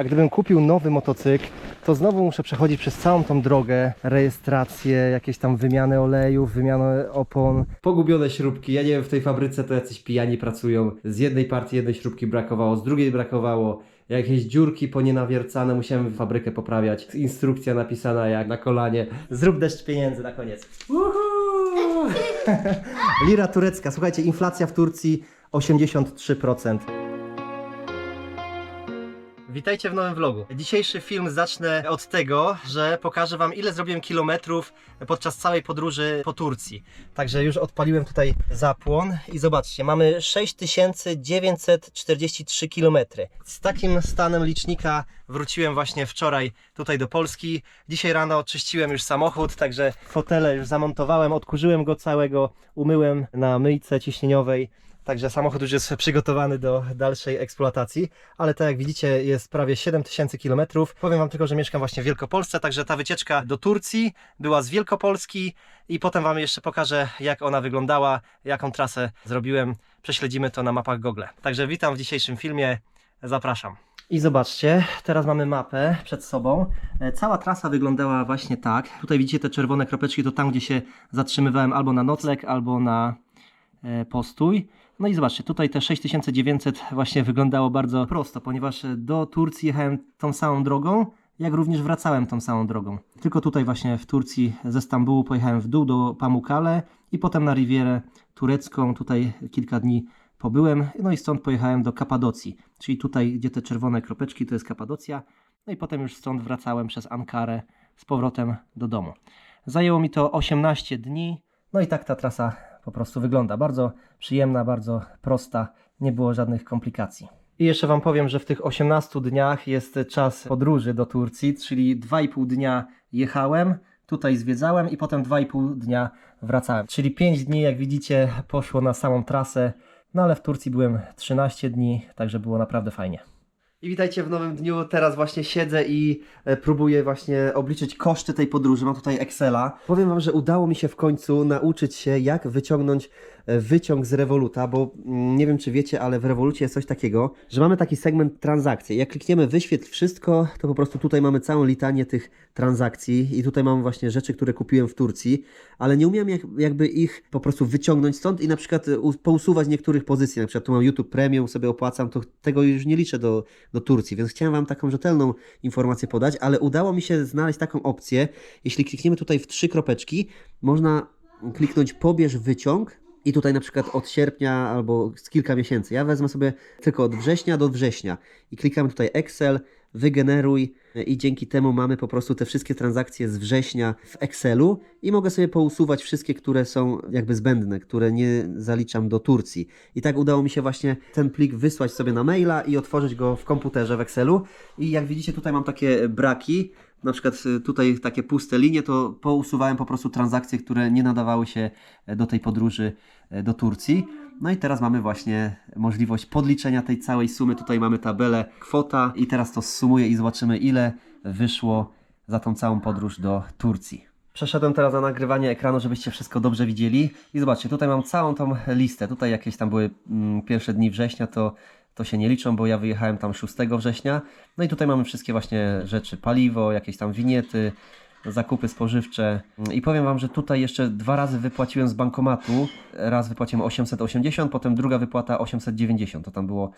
A gdybym kupił nowy motocykl, to znowu muszę przechodzić przez całą tą drogę, rejestrację, jakieś tam wymiany olejów, wymianę opon. Pogubione śrubki, ja nie wiem, w tej fabryce to jacyś pijani pracują. Z jednej partii jednej śrubki brakowało, z drugiej brakowało. Jakieś dziurki ponienawiercane, musiałem fabrykę poprawiać. Instrukcja napisana jak na kolanie. Zrób deszcz pieniędzy na koniec. Lira turecka. Słuchajcie, inflacja w Turcji 83%. Witajcie w nowym vlogu. Dzisiejszy film zacznę od tego, że pokażę Wam ile zrobiłem kilometrów podczas całej podróży po Turcji. Także już odpaliłem tutaj zapłon i zobaczcie, mamy 6943 km. Z takim stanem licznika wróciłem właśnie wczoraj tutaj do Polski. Dzisiaj rano oczyściłem już samochód, także fotele już zamontowałem, odkurzyłem go całego, umyłem na myjce ciśnieniowej. Także samochód już jest przygotowany do dalszej eksploatacji, ale tak jak widzicie jest prawie 7000 km. Powiem Wam tylko, że mieszkam właśnie w Wielkopolsce, także ta wycieczka do Turcji była z Wielkopolski i potem Wam jeszcze pokażę jak ona wyglądała, jaką trasę zrobiłem. Prześledzimy to na mapach Google. Także witam w dzisiejszym filmie, zapraszam. I zobaczcie, teraz mamy mapę przed sobą. E, Cała trasa wyglądała właśnie tak. Tutaj widzicie te czerwone kropeczki, to tam gdzie się zatrzymywałem albo na nocleg, albo na e, postój. No i zobaczcie, tutaj te 6900 właśnie wyglądało bardzo prosto, ponieważ do Turcji jechałem tą samą drogą, jak również wracałem tą samą drogą. Tylko tutaj właśnie w Turcji ze Stambułu pojechałem w dół do Pamukkale i potem na Rivierę Turecką, tutaj kilka dni pobyłem, no i stąd pojechałem do Kapadocji, czyli tutaj, gdzie te czerwone kropeczki, to jest Kapadocja, no i potem już stąd wracałem przez Ankarę z powrotem do domu. Zajęło mi to 18 dni, no i tak ta trasa po prostu wygląda. Bardzo przyjemna, bardzo prosta, nie było żadnych komplikacji. I jeszcze Wam powiem, że w tych 18 dniach jest czas podróży do Turcji, czyli 2,5 dnia jechałem, tutaj zwiedzałem i potem 2,5 dnia wracałem. Czyli 5 dni, jak widzicie, poszło na samą trasę, no ale w Turcji byłem 13 dni, także było naprawdę fajnie. I witajcie w nowym dniu. Teraz właśnie siedzę i e, próbuję właśnie obliczyć koszty tej podróży. Mam tutaj Excela. Powiem Wam, że udało mi się w końcu nauczyć się, jak wyciągnąć wyciąg z Revoluta, bo mm, nie wiem, czy wiecie, ale w Revolucie jest coś takiego, że mamy taki segment transakcji. Jak klikniemy wyświetl wszystko, to po prostu tutaj mamy całą litanię tych transakcji i tutaj mamy właśnie rzeczy, które kupiłem w Turcji, ale nie umiem jak, jakby ich po prostu wyciągnąć stąd i na przykład pousuwać niektórych pozycji. Na przykład tu mam YouTube Premium, sobie opłacam, to tego już nie liczę do, do Turcji, więc chciałem Wam taką rzetelną informację podać, ale udało mi się znaleźć taką opcję. Jeśli klikniemy tutaj w trzy kropeczki, można kliknąć pobierz wyciąg i tutaj na przykład od sierpnia albo z kilka miesięcy. Ja wezmę sobie tylko od września do września i klikamy tutaj Excel, wygeneruj i dzięki temu mamy po prostu te wszystkie transakcje z września w Excelu i mogę sobie pousuwać wszystkie, które są jakby zbędne, które nie zaliczam do Turcji. I tak udało mi się właśnie ten plik wysłać sobie na maila i otworzyć go w komputerze w Excelu. I jak widzicie tutaj mam takie braki, na przykład y, tutaj takie puste linie, to pousuwałem po prostu transakcje, które nie nadawały się e, do tej podróży e, do Turcji. No i teraz mamy właśnie możliwość podliczenia tej całej sumy. Tutaj mamy tabelę kwota i teraz to sumuję i zobaczymy ile wyszło za tą całą podróż do Turcji. Przeszedłem teraz na nagrywanie ekranu, żebyście wszystko dobrze widzieli. I zobaczcie, tutaj mam całą tą listę. Tutaj jakieś tam były mm, pierwsze dni września, to, to się nie liczą, bo ja wyjechałem tam 6 września. No i tutaj mamy wszystkie właśnie rzeczy, paliwo, jakieś tam winiety, zakupy spożywcze. I powiem Wam, że tutaj jeszcze dwa razy wypłaciłem z bankomatu. Raz wypłaciłem 880, potem druga wypłata 890. To tam było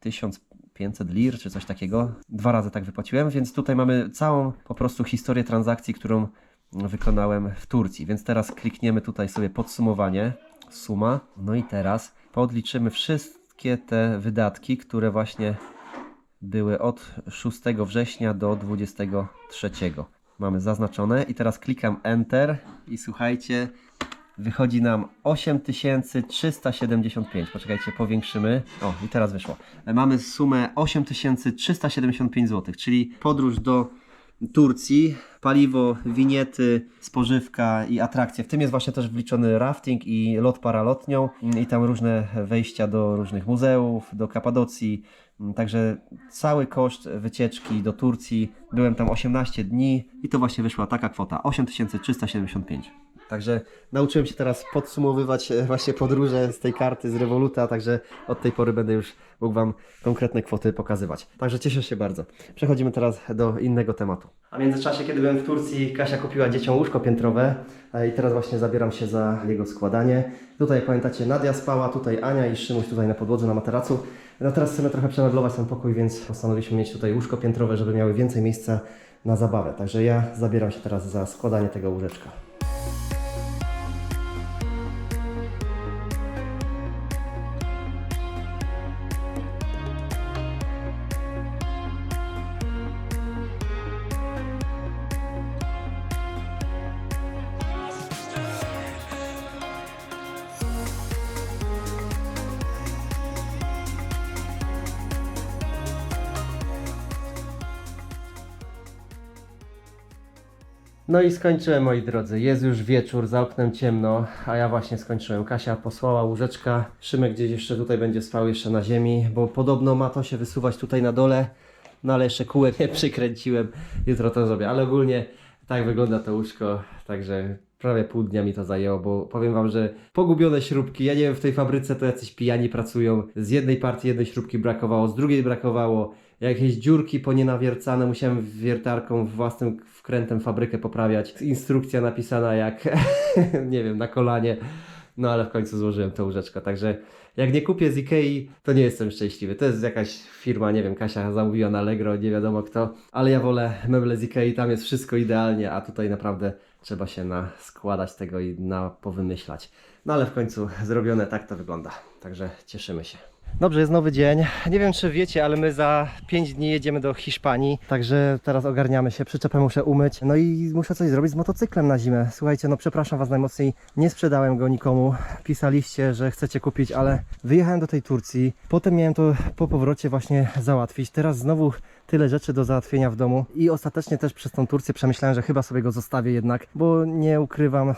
1500 lir czy coś takiego. Dwa razy tak wypłaciłem, więc tutaj mamy całą po prostu historię transakcji, którą wykonałem w Turcji. Więc teraz klikniemy tutaj sobie podsumowanie, suma. No i teraz podliczymy wszystkie te wydatki, które właśnie były od 6 września do 23. Mamy zaznaczone i teraz klikam Enter i słuchajcie, wychodzi nam 8375. Poczekajcie, powiększymy. O, i teraz wyszło. Mamy sumę 8375 zł, czyli podróż do Turcji, paliwo, winiety, spożywka i atrakcje. W tym jest właśnie też wliczony rafting i lot paralotnią i tam różne wejścia do różnych muzeów, do Kapadocji. Także cały koszt wycieczki do Turcji, byłem tam 18 dni i to właśnie wyszła taka kwota 8375. Także nauczyłem się teraz podsumowywać e, właśnie podróże z tej karty, z Revoluta, także od tej pory będę już mógł Wam konkretne kwoty pokazywać. Także cieszę się bardzo. Przechodzimy teraz do innego tematu. A w międzyczasie, kiedy byłem w Turcji, Kasia kupiła dzieciom łóżko piętrowe e, i teraz właśnie zabieram się za jego składanie. Tutaj, pamiętacie, Nadia spała, tutaj Ania i Szymuś tutaj na podłodze, na materacu. No teraz chcemy trochę przemeblować ten pokój, więc postanowiliśmy mieć tutaj łóżko piętrowe, żeby miały więcej miejsca na zabawę. Także ja zabieram się teraz za składanie tego łóżeczka. No i skończyłem moi drodzy. Jest już wieczór, za oknem ciemno, a ja właśnie skończyłem. Kasia posłała łóżeczka. Szymek gdzieś jeszcze tutaj będzie spał jeszcze na ziemi, bo podobno ma to się wysuwać tutaj na dole. No ale jeszcze kółek nie przykręciłem. Jutro to zrobię. Ale ogólnie tak wygląda to łóżko. Także prawie pół dnia mi to zajęło, bo powiem wam, że pogubione śrubki. Ja nie wiem, w tej fabryce to jacyś pijani pracują. Z jednej partii jednej śrubki brakowało, z drugiej brakowało. Jakieś dziurki ponienawiercane, musiałem wiertarką własnym wkrętem fabrykę poprawiać. Instrukcja napisana jak, nie wiem, na kolanie. No ale w końcu złożyłem to łóżeczko, także jak nie kupię z Ikei, to nie jestem szczęśliwy. To jest jakaś firma, nie wiem, Kasia zamówiła na Allegro, nie wiadomo kto, ale ja wolę meble z Ikei, tam jest wszystko idealnie, a tutaj naprawdę trzeba się na składać tego i na powymyślać. No ale w końcu zrobione, tak to wygląda. Także cieszymy się. Dobrze, jest nowy dzień. Nie wiem, czy wiecie, ale my za 5 dni jedziemy do Hiszpanii. Także teraz ogarniamy się. Przyczepę muszę umyć. No i muszę coś zrobić z motocyklem na zimę. Słuchajcie, no przepraszam Was najmocniej. Nie sprzedałem go nikomu. Pisaliście, że chcecie kupić, ale wyjechałem do tej Turcji. Potem miałem to po powrocie właśnie załatwić. Teraz znowu tyle rzeczy do załatwienia w domu. I ostatecznie też przez tą Turcję przemyślałem, że chyba sobie go zostawię jednak, bo nie ukrywam,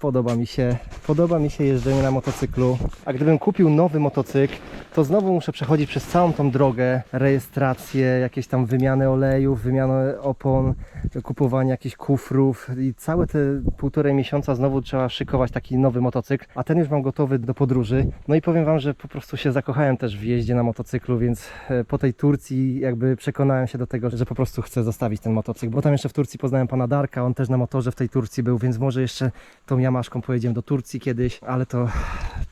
Podoba mi się, podoba mi się jeżdżenie na motocyklu. A gdybym kupił nowy motocykl, to znowu muszę przechodzić przez całą tą drogę, rejestrację, jakieś tam wymiany olejów, wymianę opon, kupowanie jakichś kufrów i całe te półtorej miesiąca znowu trzeba szykować taki nowy motocykl, a ten już mam gotowy do podróży. No i powiem Wam, że po prostu się zakochałem też w jeździe na motocyklu, więc e, po tej Turcji jakby przekonałem się do tego, że po prostu chcę zostawić ten motocykl, bo tam jeszcze w Turcji poznałem pana Darka, on też na motorze w tej Turcji był, więc może jeszcze tą Yamaszką pojedziemy do Turcji kiedyś, ale to,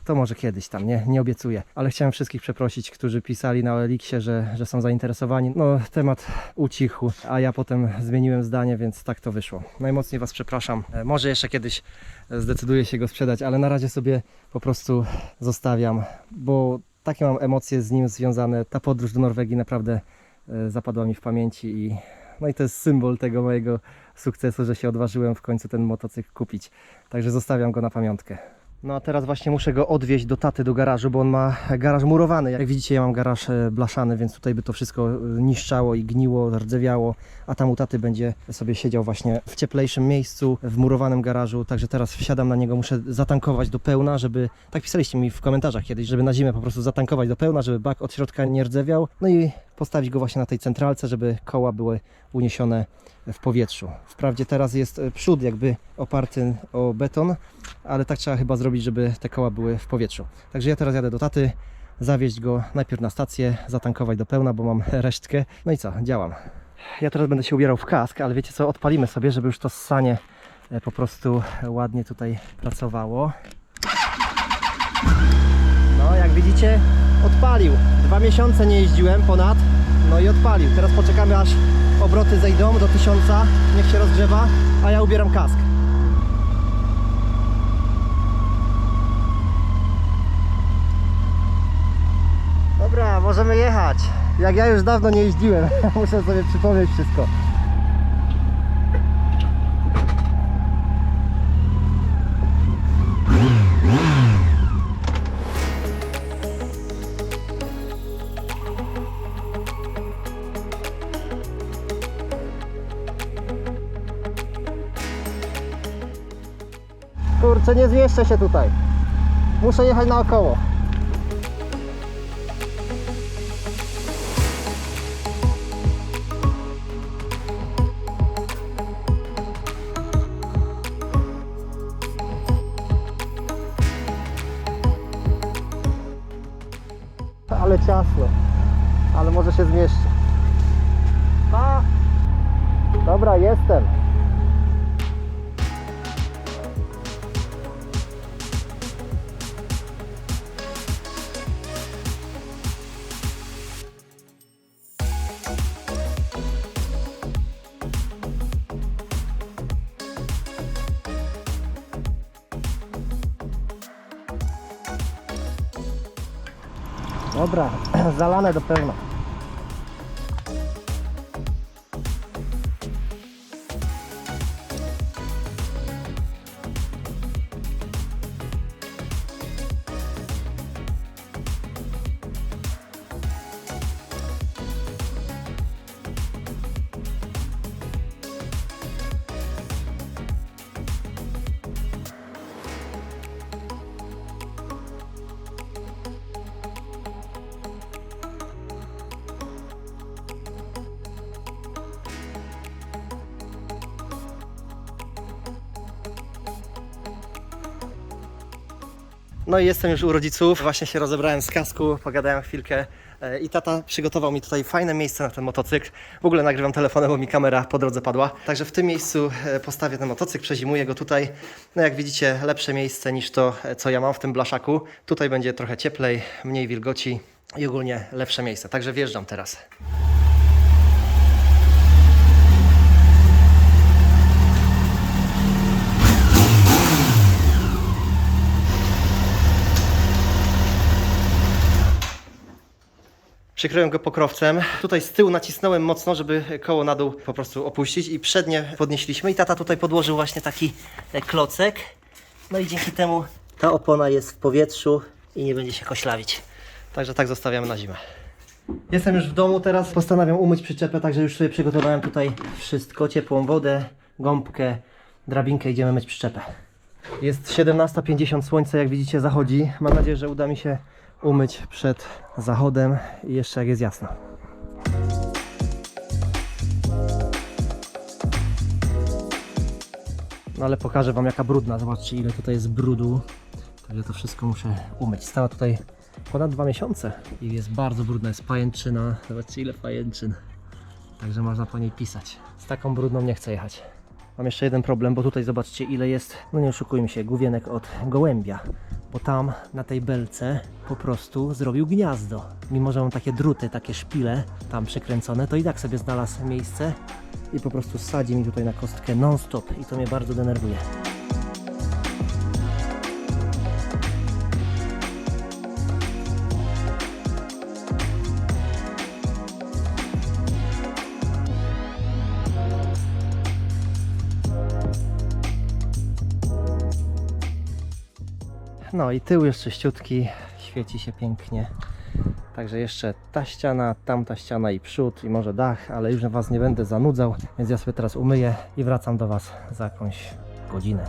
to może kiedyś tam, nie, nie obiecuję. Ale chciałem wszystkich przeprosić, którzy pisali na Eliksie, że, że są zainteresowani. No temat ucichł, a ja potem zmieniłem zdanie, więc tak to wyszło. Najmocniej Was przepraszam. E, Może jeszcze kiedyś zdecyduję się go sprzedać, ale na razie sobie po prostu zostawiam, bo takie mam emocje z nim związane. Ta podróż do Norwegii naprawdę e, zapadła mi w pamięci i no i to jest symbol tego mojego sukcesu, że się odważyłem w końcu ten motocykl kupić. Także zostawiam go na pamiątkę. No a teraz właśnie muszę go odwieźć do taty do garażu, bo on ma garaż murowany. Jak widzicie, ja mam garaż e, blaszany, więc tutaj by to wszystko e, niszczało i gniło, rdzewiało, a tam u taty będzie sobie siedział właśnie w cieplejszym miejscu, w murowanym garażu. Także teraz wsiadam na niego, muszę zatankować do pełna, żeby, tak pisaliście mi w komentarzach kiedyś, żeby na zimę po prostu zatankować do pełna, żeby bak od środka nie rdzewiał. No i postawić go właśnie na tej centralce, żeby koła były uniesione w powietrzu. Wprawdzie teraz jest e, przód jakby oparty o beton, ale tak trzeba chyba zrobić, żeby te koła były w powietrzu. Także ja teraz jadę do taty, zawieźć go najpierw na stację, zatankować do pełna, bo mam resztkę. No i co, działam. Ja teraz będę się ubierał w kask, ale wiecie co, odpalimy sobie, żeby już to ssanie e, po prostu ładnie tutaj pracowało. No, jak widzicie, odpalił. Dwa miesiące nie jeździłem ponad, no i odpalił. Teraz poczekamy aż obroty zejdą do tysiąca, niech się rozgrzewa, a ja ubieram kask. Dobra, możemy jechać. Jak ja już dawno nie jeździłem, muszę sobie przypomnieć wszystko. Nie zmieszczę się tutaj. Muszę jechać naokoło. Dobra, zalane do pełna. No i jestem już u rodziców, właśnie się rozebrałem z kasku, pogadałem chwilkę e, i tata przygotował mi tutaj fajne miejsce na ten motocykl. W ogóle nagrywam telefonem, bo mi kamera po drodze padła. Także w tym miejscu e, postawię ten motocykl, przezimuję go tutaj. No jak widzicie, lepsze miejsce niż to, e, co ja mam w tym blaszaku. Tutaj będzie trochę cieplej, mniej wilgoci i ogólnie lepsze miejsce. Także wjeżdżam teraz. Przykryłem go pokrowcem. Tutaj z tyłu nacisnąłem mocno, żeby koło na dół po prostu opuścić i przednie podnieśliśmy i tata tutaj podłożył właśnie taki e, klocek. No i dzięki temu ta opona jest w powietrzu i nie będzie się koślawić. Także tak zostawiamy na zimę. Jestem już w domu, teraz postanawiam umyć przyczepę, także już sobie przygotowałem tutaj wszystko, ciepłą wodę, gąbkę, drabinkę, idziemy myć przyczepę. Jest 17.50, słońce jak widzicie zachodzi. Mam nadzieję, że uda mi się umyć przed zachodem i jeszcze jak jest jasno. No ale pokażę Wam jaka brudna. Zobaczcie ile tutaj jest brudu. Także to wszystko muszę umyć. Stała tutaj ponad dwa miesiące i jest bardzo brudna. Jest pajęczyna. Zobaczcie ile pajęczyn. Także można po niej pisać. Z taką brudną nie chcę jechać. Mam jeszcze jeden problem, bo tutaj zobaczcie ile jest, no nie oszukujmy się, główienek od gołębia. Bo tam na tej belce po prostu zrobił gniazdo. Mimo, że mam takie druty, takie szpile tam przykręcone, to i tak sobie znalazł miejsce i po prostu sadzi mi tutaj na kostkę non-stop i to mnie bardzo denerwuje. No i tył jest czyściutki, świeci się pięknie. Także jeszcze ta ściana, tamta ściana i przód i może dach, ale już Was nie będę zanudzał, więc ja sobie teraz umyję i wracam do Was za jakąś godzinę.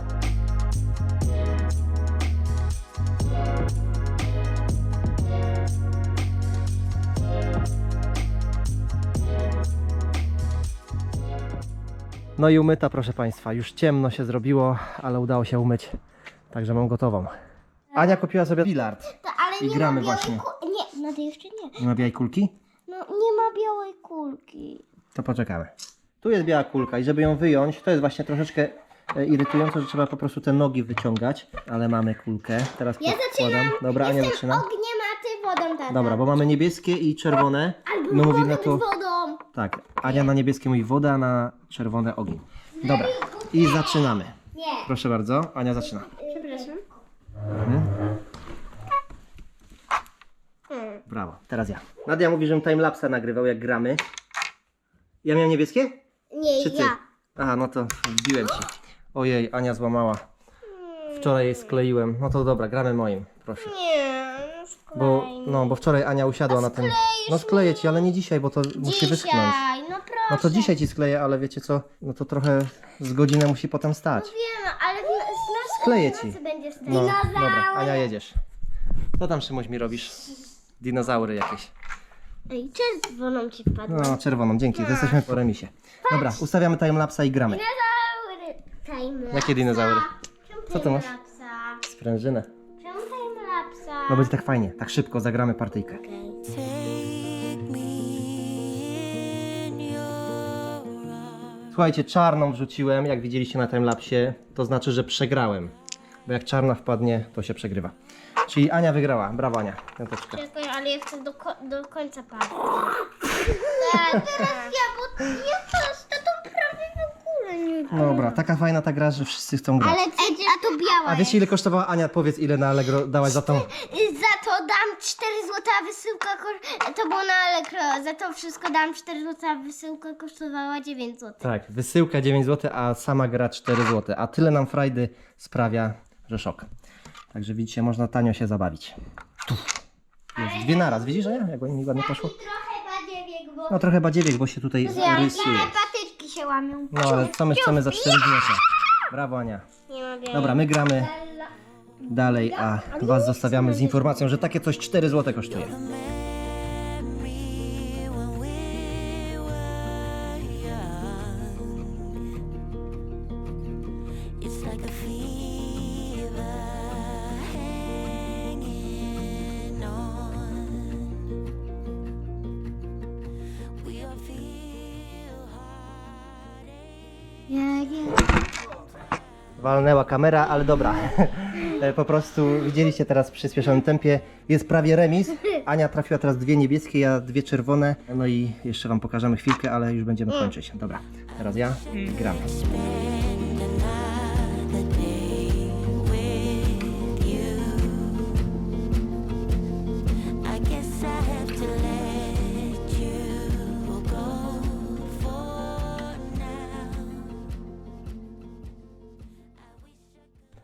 No i umyta, proszę Państwa. Już ciemno się zrobiło, ale udało się umyć. Także mam gotową. Ania kupiła sobie bilard. To, ale I nie gramy ma białej właśnie. ku- Nie, no to jeszcze nie. Nie ma białej kulki? No nie ma białej kulki. To poczekamy. Tu jest biała kulka i żeby ją wyjąć, to jest właśnie troszeczkę e, irytujące, że trzeba po prostu te nogi wyciągać, ale mamy kulkę. Teraz Ja podkładam. zaczynam. Dobra, Ania Jestem zaczyna. ogniem, a ty wodą, tata. Dobra, bo mamy niebieskie i czerwone. Albo My mówimy wodą tu. z wodą. Tak, Ania na niebieskie mówi woda, a na czerwone ogień. Dobra, i zaczynamy. Nie. Proszę bardzo, Ania zaczyna. Przepraszam. Mhm. Brawo, teraz ja. Nadia mówi, żebym timelapsa nagrywał jak gramy. Ja miałem niebieskie? Nie, Czy ty? ja. Aha, no to wbiłem ci. Ojej, Ania złamała. Wczoraj jej skleiłem. No to dobra, gramy moim, proszę. Nie, no Bo, sklej. no, bo wczoraj Ania usiadła na tym. No skleję ci, ale nie dzisiaj, bo to musi wyschnąć. Dzisiaj, no proszę. No to dzisiaj ci skleję, ale wiecie co? No to trochę z godzinę musi potem stać. Wiem, ale w, w, Skleję w ci. będzie stać. No, dobra, Ania jedziesz. Co tam Szymuś mi robisz? dinozaury jakieś. Ej, czerwoną ci wpadła. No, czerwoną, dzięki, to jesteśmy po remisie. Dobra, ustawiamy timelapsa i gramy. Dinozaury. Timelapsa. Jakie dinozaury? Czemu Co to masz? Sprężynę. Czemu timelapsa? No będzie tak fajnie, tak szybko zagramy partyjkę. Okej. Take me. Słuchajcie, czarną wrzuciłem, jak widzieliście na timelapsie, to znaczy, że przegrałem. Bo jak czarna wpadnie, to się przegrywa. Czyli Ania wygrała. Brawo Ania. Piąteczka. Czekaj, ale ja chcę do, ko- do końca patrzeć. Tak, teraz ja, bo ja to z tatą prawie w ogóle nie gram. Dobra, taka fajna ta gra, że wszyscy chcą grać. Ale przecież... A to biała A wiecie ile kosztowała Ania? Powiedz ile na Allegro dałaś za tą... Za to dam 4 zł, a wysyłka to było na Allegro. Za to wszystko dam 4 zł, a wysyłka kosztowała 9 zł. Tak, wysyłka 9 zł, a sama gra 4 zł. A tyle nam frajdy sprawia, że szok. Także widzicie, można tanio się zabawić. Tu. Jest dwie naraz, widzisz, że jak mi ładnie poszło? Trochę badziewiek, bo No trochę badziewiek, bo się tutaj rysuje. patyczki się łamią. No ale co my chcemy za 4 zł? Brawo Ania. Nie mogę. Dobra, my gramy dalej, a was zostawiamy z informacją, że takie coś 4 zł kosztuje. Walnęła kamera, ale dobra. E, po prostu widzieliście teraz w przyspieszonym tempie. Jest prawie remis. Ania trafiła teraz dwie niebieskie, ja dwie czerwone. No i jeszcze wam pokażemy chwilkę, ale już będziemy kończyć. Dobra, teraz ja gramy.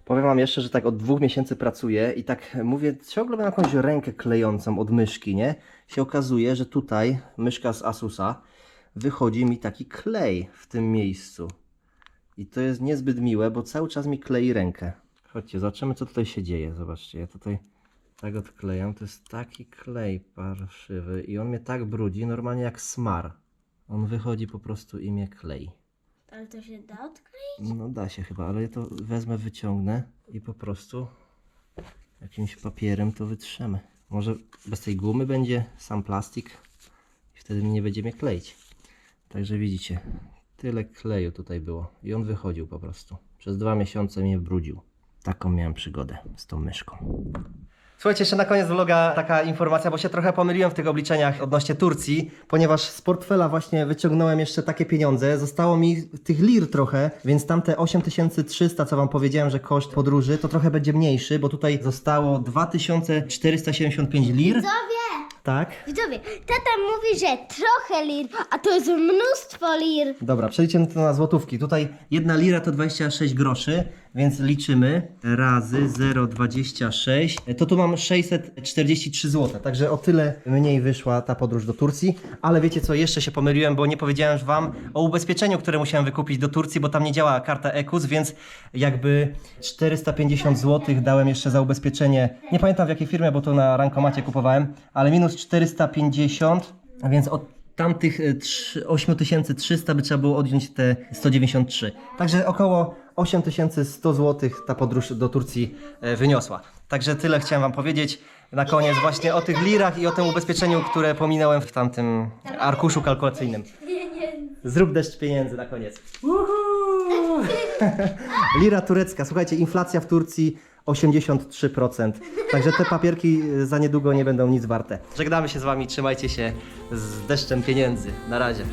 Powiem wam jeszcze, że tak od dwóch miesięcy pracuję i tak mówię, ciągle mam jakąś rękę klejącą od myszki, nie? Się okazuje, że tutaj myszka z Asusa wychodzi mi taki klej w tym miejscu. I to jest niezbyt miłe, bo cały czas mi klei rękę. Chodźcie, zobaczymy co tutaj się dzieje. Zobaczcie, ja tutaj tak odklejam. To jest taki klej parszywy i on mnie tak brudzi, normalnie jak smar. On wychodzi po prostu i mnie klei. Ale to się da odkryć? No da się chyba, ale ja to wezmę, wyciągnę i po prostu jakimś papierem to wytrzemy. Może bez tej gumy będzie sam plastik i wtedy nie będzie mnie kleić. Także widzicie, tyle kleju tutaj było i on wychodził po prostu. Przez dwa miesiące mnie brudził. Taką miałem przygodę z tą myszką. Słuchajcie, jeszcze na koniec vloga taka informacja, bo się trochę pomyliłem w tych obliczeniach odnośnie Turcji, ponieważ z portfela właśnie wyciągnąłem jeszcze takie pieniądze. Zostało mi tych lir trochę, więc tamte 8300, co wam powiedziałem, że koszt podróży, to trochę będzie mniejszy, bo tutaj zostało 2475 lir. Widzowie! Tak. Widzowie, tata mówi, że trochę lir, a to jest mnóstwo lir. Dobra, przeliczymy to na złotówki. Tutaj jedna lira to 26 groszy, więc liczymy razy 0,26. To tu mam 643 zł, także o tyle mniej wyszła ta podróż do Turcji. Ale wiecie co, jeszcze się pomyliłem, bo nie powiedziałem wam o ubezpieczeniu, które musiałem wykupić do Turcji, bo tam nie działa karta EKUS, więc jakby 450 zł dałem jeszcze za ubezpieczenie. Nie pamiętam w jakiej firmie, bo to na rankomacie kupowałem, ale minus 450, a więc od tamtych e, trzy- 8300 by trzeba było odjąć te 193. Także około 8100 zł ta podróż do Turcji e, wyniosła. Także tyle chciałem Wam powiedzieć. Na koniec właśnie o tych lirach i o tym ubezpieczeniu, które pominąłem w tamtym arkuszu kalkulacyjnym. Zrób deszcz pieniędzy na koniec. Uhu! Lira turecka. Słuchajcie, inflacja w Turcji 83%. Także te papierki e, za niedługo nie będą nic warte. Żegnamy się z Wami, trzymajcie się z deszczem pieniędzy. Na razie.